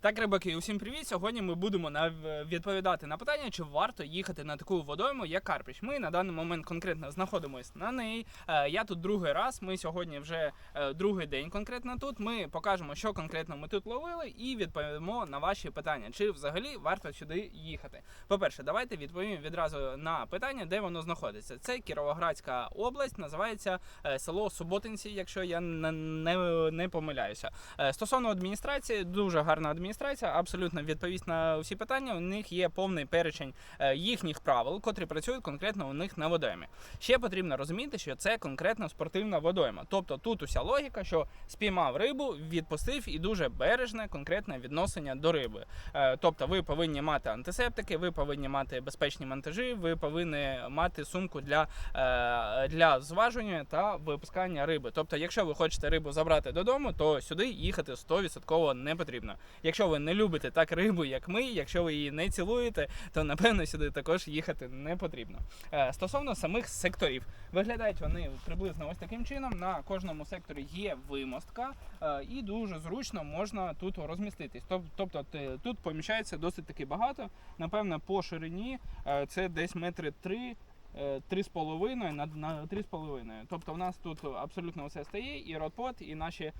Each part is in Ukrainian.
Так, рибаки, усім привіт. Сьогодні ми будемо на відповідати на питання, чи варто їхати на таку водойму, як Карпіч. Ми на даний момент конкретно знаходимося на неї. Е, Я тут другий раз. Ми сьогодні вже е, другий день конкретно тут. Ми покажемо, що конкретно ми тут ловили, і відповімо на ваші питання, чи взагалі варто сюди їхати. По-перше, давайте відповімо відразу на питання, де воно знаходиться. Це Кіровоградська область, називається е, село Суботинці, якщо я не, не, не помиляюся. Стосовно адміністрації, дуже гарна адміністрація, абсолютно відповість на всі питання. У них є повний перечень е, їхніх правил, котрі працюють конкретно у них на водоймі. Ще потрібно розуміти, що це конкретно спортивна водойма. Тобто тут уся логіка, що спіймав рибу, відпустив і дуже бережне конкретне відношення до риби. Е, Тобто, ви повинні мати антисептики, ви повинні мати безпечні монтажі, ви повинні мати сумку для, е, для зважування та випускання риби. Тобто, якщо ви хочете рибу забрати додому, то сюди їхати 100% не потрібно. Якщо ви не любите так рибу, як ми, якщо ви її не цілуєте, то напевно сюди також їхати не потрібно. Е, Стосовно самих секторів, виглядають вони приблизно ось таким чином. На кожному секторі є вимостка, е, і дуже зручно можна тут розміститись. Тобто тут поміщається досить таки багато. Напевно, по ширині е, це десь метри три. Е, Три з половиною на, на три з половиною. Тобто, у нас тут абсолютно все стає, і ротпот, і наші е,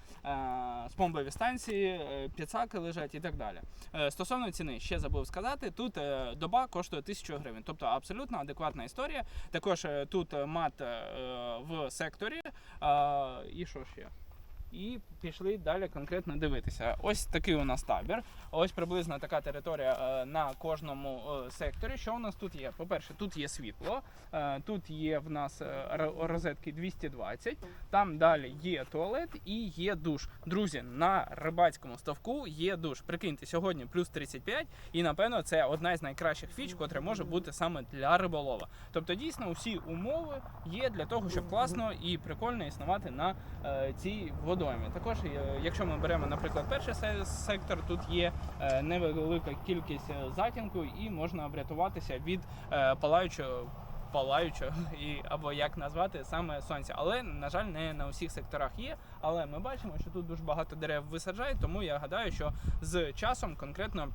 спомбові станції, піцаки підсаки лежать і так далі. Е, стосовно ціни, ще забув сказати, тут е, доба коштує 1000 гривень, тобто абсолютно адекватна історія. Також е, тут е, мат е, в секторі. Е, і що ще? І пішли далі конкретно дивитися. Ось такий у нас табір. Ось приблизно така територія е, на кожному е, секторі. Що у нас тут є? По-перше, тут є світло, е, тут є в нас розетки 220, там далі є туалет і є душ. Друзі, на рибацькому ставку є душ. Прикиньте, сьогодні плюс 35, і напевно це одна з найкращих фіч, котра може бути саме для риболова. Тобто, дійсно, усі умови є для того, щоб класно і прикольно існувати на цій водоймі. Також, е, якщо ми беремо, наприклад, перший сектор, тут є е, невелика кількість е, затінку, і можна врятуватися від палаючого. Палаючого і або як назвати саме сонця, але на жаль, не на усіх секторах є. Але ми бачимо, що тут дуже багато дерев висаджають, тому я гадаю, що з часом конкретно.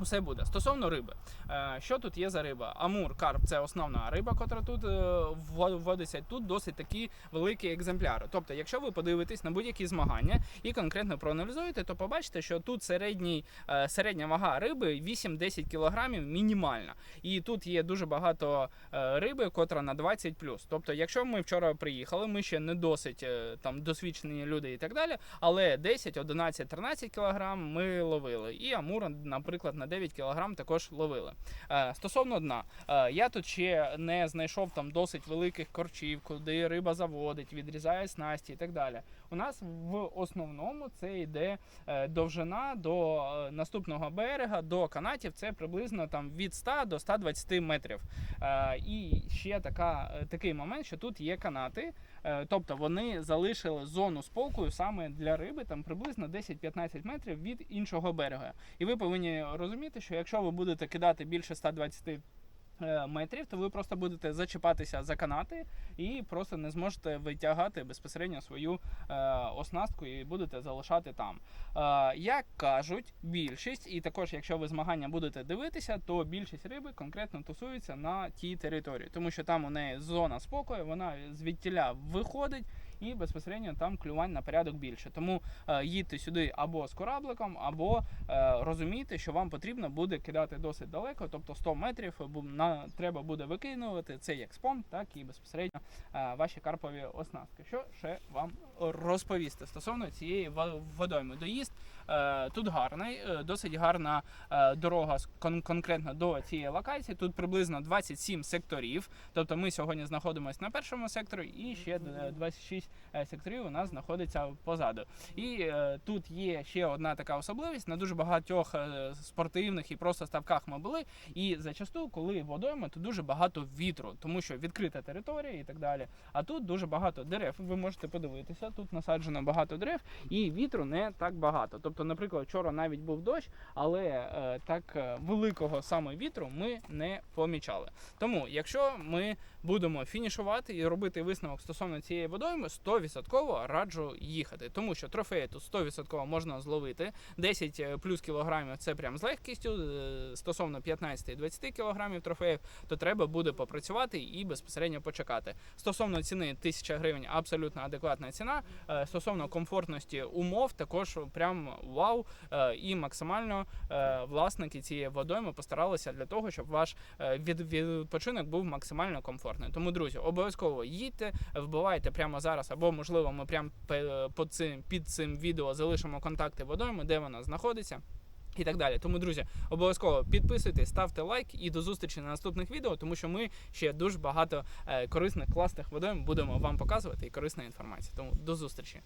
Усе буде стосовно риби. Е, що тут є за риба? Амур, карп це основна риба, котра тут е, вводиться. Тут досить такі великі екземпляри. Тобто, якщо ви подивитесь на будь-які змагання і конкретно проаналізуєте, то побачите, що тут середній, е, середня вага риби 8-10 кілограмів мінімальна. І тут є дуже багато риби, котра на 20 Тобто, якщо ми вчора приїхали, ми ще не досить там досвідчені люди і так далі, але 10, 11, 13 кілограм ми ловили. І амура, наприклад, на 9 кілограм також ловили. Е, Стосовно дна, е, я тут ще не знайшов там досить великих корчів, куди риба заводить, відрізає снасті і так далі. У нас в основному це йде е, довжина до наступного берега, до канатів. Це приблизно там від 100 до 120 метрів. І ще така, такий момент, що тут є канати. Тобто вони залишили зону спокою саме для риби, там приблизно 10-15 метрів від іншого берега. І ви повинні розуміти, що якщо ви будете кидати більше 120 е, метрів, то ви просто будете зачіпатися за канати і просто не зможете витягати безпосередньо свою е, оснастку і будете залишати там. Е, як кажуть, більшість, і також, якщо ви змагання будете дивитися, то більшість риби конкретно тусується на тій території, тому що там у неї зона спокою, вона звідтіля виходить. І безпосередньо там клювань на порядок більше. Тому е, їдьте сюди або з корабликом, або е, розумійте, що вам потрібно буде кидати досить далеко, тобто 100 метрів на, треба буде викинувати це як спом, так і безпосередньо е, ваші карпові оснастки. Що ще вам розповісти стосовно цієї во- водойми? Доїзд тут гарний, досить гарна дорога конкретно до цієї локації. Тут приблизно 27 секторів. Тобто ми сьогодні знаходимося на першому секторі, і ще е, 26 е, секторів у нас знаходиться позаду. І е, тут є ще одна така особливість. На дуже багатьох е, спортивних і просто ставках ми були. І зачасту, коли водойма, то дуже багато вітру, тому що відкрита територія і так далі. А тут дуже багато дерев. Ви можете подивитися, тут насаджено багато дерев, і вітру не так багато. Тобто, наприклад, вчора навіть був дощ, але е, так е, великого саме вітру ми не помічали. Тому, якщо ми будемо фінішувати і робити висновок стосовно цієї водойми, 100% раджу їхати, тому що трофеї тут 100% можна зловити. 10 е, плюс кілограмів це прям з легкістю. е, Стосовно 15-20 кілограмів трофеїв, то треба буде попрацювати і безпосередньо почекати. Стосовно ціни 1000 гривень абсолютно адекватна ціна. Е, Стосовно комфортності умов, також прям вау. І максимально власники цієї водойми постаралися для того, щоб ваш відпочинок був максимально комфортний. Тому, друзі, обов'язково їдьте, вбивайте прямо зараз, або можливо, ми цим під цим відео залишимо контакти водойми, де вона знаходиться. І так далі. Тому, друзі, обов'язково підписуйтесь, ставте лайк і до зустрічі на наступних відео, тому що ми ще дуже багато е, корисних, класних водойм будемо вам показувати і корисної інформації. Тому до зустрічі.